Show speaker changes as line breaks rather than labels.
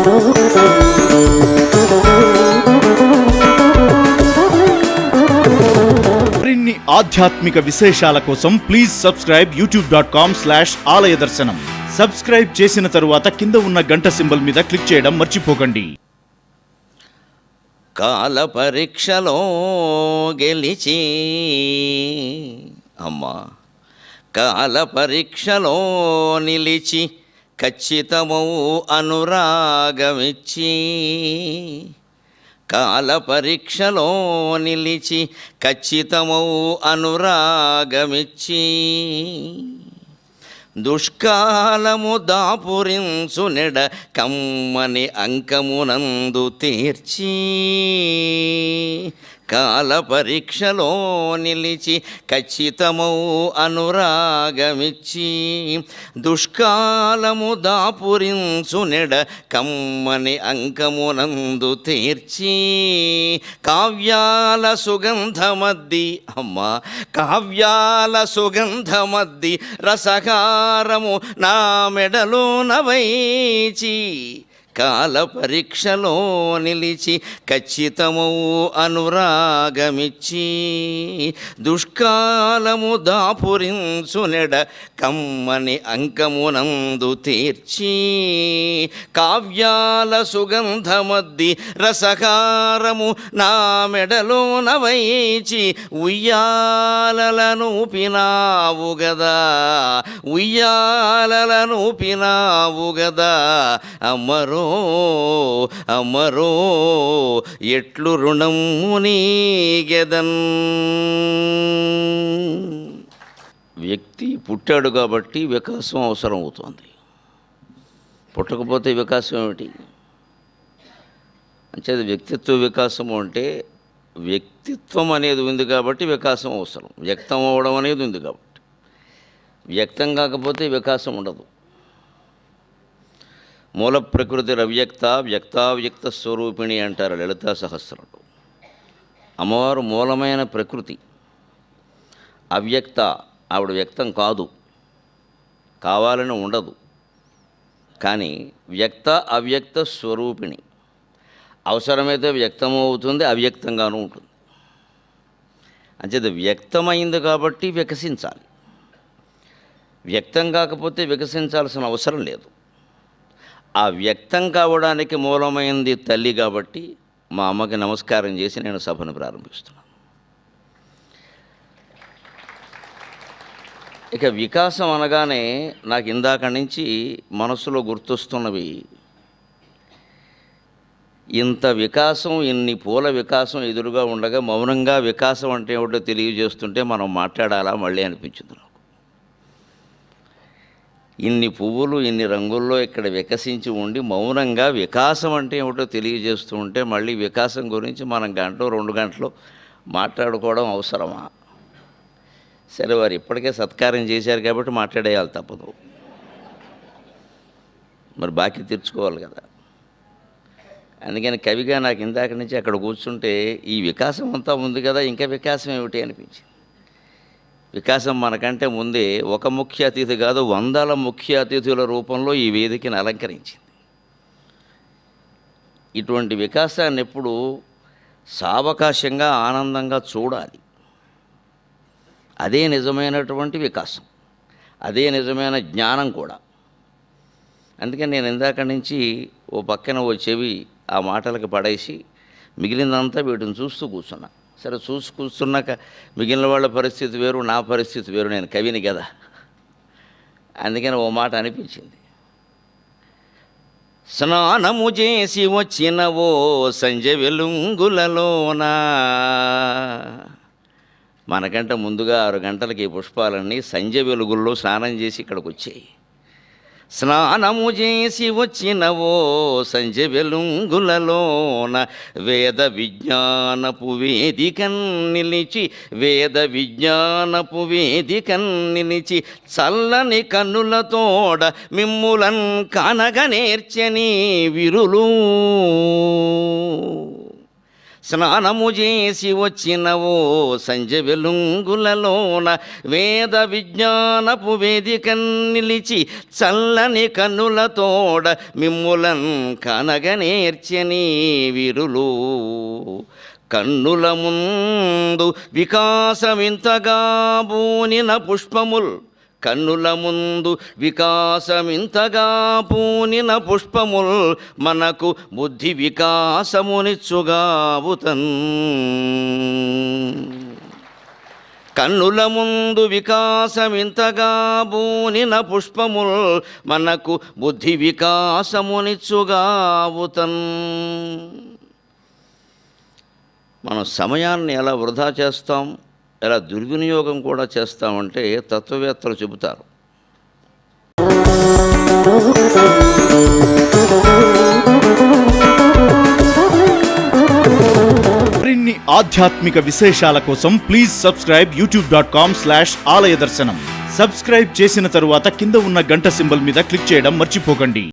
మరిన్ని ఆధ్యాత్మిక విశేషాల కోసం please subscribe YouTube dot com slash ఆలయ దర్శనం సబ్స్క్రైబ్ చేసిన తరువాత కింద ఉన్న గంట సింబల్ మీద క్లిక్ చేయడం మర్చిపోకండి.
కాల పరీక్షలో గెలిచి. అమ్మా కాల పరీక్షలో నిలిచి. ఖచ్చితమౌ అనురాగమిచ్చి కాల పరీక్షలో నిలిచి ఖచ్చితమౌ అనురాగమిచ్చి దుష్కాలము దాపురించు నెడ కమ్మని అంకమునందు తీర్చి కాల పరీక్షలో నిలిచి ఖచ్చితమౌ అనురాగమిచ్చి దుష్కాలము దాపురించు నెడ కమ్మని అంకమునందు తీర్చి కావ్యాల సుగంధమద్ది అమ్మా కావ్యాల సుగంధమద్ది రసకారము నా మెడలో నవైచి కాల పరీక్షలో నిలిచి ఖచ్చితమౌ అనురాగమిచ్చి దుష్కాలము దాపురించునెడ కమ్మని అంకమునందు తీర్చి కావ్యాల సుగంధమద్ది రసకారము నా మెడలో నవైచి ఉయ్యాలలను పినావు గదా ఉయ్యాలలను పినావు గదా. అమరు అమరో అమ్మరో ఎట్లు రుణము నీగెదన్ వ్యక్తి పుట్టాడు కాబట్టి వికాసం అవసరం అవుతుంది పుట్టకపోతే వికాసం ఏమిటి? అంచేది వ్యక్తిత్వ వికాసము అంటే వ్యక్తిత్వం అనేది ఉంది కాబట్టి వికాసం అవసరం. వ్యక్తం అవ్వడం అనేది ఉంది కాబట్టి. వ్యక్తం కాకపోతే వికాసం ఉండదు. మూల ప్రకృతి అవ్యక్త వ్యక్తావ్యక్త స్వరూపిణి అంటారు లలితా సహస్రంలో అమ్మవారు మూలమైన ప్రకృతి. అవ్యక్త ఆవిడ వ్యక్తం కాదు. కావాలని ఉండదు. కానీ వ్యక్త అవ్యక్త స్వరూపిణి. అవసరమైతే వ్యక్తం అవుతుంది అవ్యక్తంగానూ ఉంటుంది. అంచేది వ్యక్తమైంది కాబట్టి వికసించాలి. వ్యక్తం కాకపోతే వికసించాల్సిన అవసరం లేదు. ఆ వ్యక్తం కావడానికి మూలమైంది తల్లి కాబట్టి మా అమ్మకి నమస్కారం చేసి నేను సభను ప్రారంభిస్తున్నాను. ఇక వికాసం అనగానే నాకు ఇందాక నుంచి మనసులో గుర్తొస్తున్నవి. ఇంత వికాసం ఇన్ని పూల వికాసం ఎదురుగా ఉండగా మౌనంగా వికాసం అంటే ఏమిటో తెలియజేస్తుంటే మనం మాట్లాడాలా మళ్ళీ అనిపించింది ఇన్ని పువ్వులు ఇన్ని రంగుల్లో ఇక్కడ వికసించి ఉండి మౌనంగా వికాసం అంటే ఏమిటో తెలియజేస్తూ ఉంటే మళ్ళీ వికాసం గురించి మనం గంట రెండు గంటలు మాట్లాడుకోవడం అవసరమా? సరే వారు ఇప్పటికే సత్కారం చేశారు కాబట్టి మాట్లాడేయాలి తప్పదు. మరి బాకీ తీర్చుకోవాలి కదా. అందుకని కవిగా నాకు ఇందాక నుంచి అక్కడ కూర్చుంటే ఈ వికాసం అంతా ఉంది కదా ఇంకా వికాసం ఏమిటి అనిపించింది? వికాసం మనకంటే ముందే ఒక ముఖ్య అతిథి కాదు వందల ముఖ్య అతిథుల రూపంలో ఈ వేదికను అలంకరించింది. ఇటువంటి వికాసాన్ని ఎప్పుడు సావకాశంగా ఆనందంగా చూడాలి. అదే నిజమైనటువంటి వికాసం. అదే నిజమైన జ్ఞానం కూడా. అందుకని నేను ఇందాక నుంచి ఓ పక్కన ఓ చెవి ఆ మాటలకు పడేసి మిగిలిందంతా వీటిని చూస్తూ కూర్చున్నా. సరే చూసి కూర్చున్నాక మిగిలిన వాళ్ళ పరిస్థితి వేరు నా పరిస్థితి వేరు నేను కవిని కదా. అందుకని ఓ మాట అనిపించింది. స్నానము చేసి వచ్చినవో సంజ వెలుంగులలోన. మనకంటే ముందుగా ఆరు గంటలకి ఈ పుష్పాలన్నీ సంజ వెలుగుల్లో స్నానం చేసి ఇక్కడికి వచ్చాయి. స్నానము చేసి వచ్చినవో సంజ వెలుంగులలోన వేద విజ్ఞానపు వేదికన్ నిలిచి వేద విజ్ఞానపు వేదికన్ నిలిచి చల్లని కన్నులతోడ మిమ్ములన్ కనగ నేర్చని విరులు. స్నానము చేసి వచ్చినవో సంజ వెలుంగులలోన వేద విజ్ఞానపు వేదిక నిలిచి చల్లని కన్నులతోడ మిమ్ములన్ కనగనేర్చని వీరులు. కన్నుల ముందు వికాసమింతగా బూనిన పుష్పముల్ కన్నుల ముందు వికాసమింతగా పూనిన పుష్పముల్ మనకు బుద్ధి వికాసమునిచ్చుగావుతన్ కన్నుల ముందు వికాసమింతగా బూనిన పుష్పముల్ మనకు బుద్ధి వికాసమునిచ్చుగావుతన్ మనం సమయాన్ని ఎలా వృధా చేస్తాం? ఎలా దుర్వినియోగం కూడా చేస్తామంటే తత్వవేత్తలు చెబుతారు.
మరిన్ని ఆధ్యాత్మిక విశేషాల కోసం please subscribe YouTube dot com slash ఆలయ దర్శనం. సబ్స్క్రైబ్ చేసిన తరువాత కింద ఉన్న గంట సింబల్ మీద క్లిక్ చేయడం మర్చిపోకండి.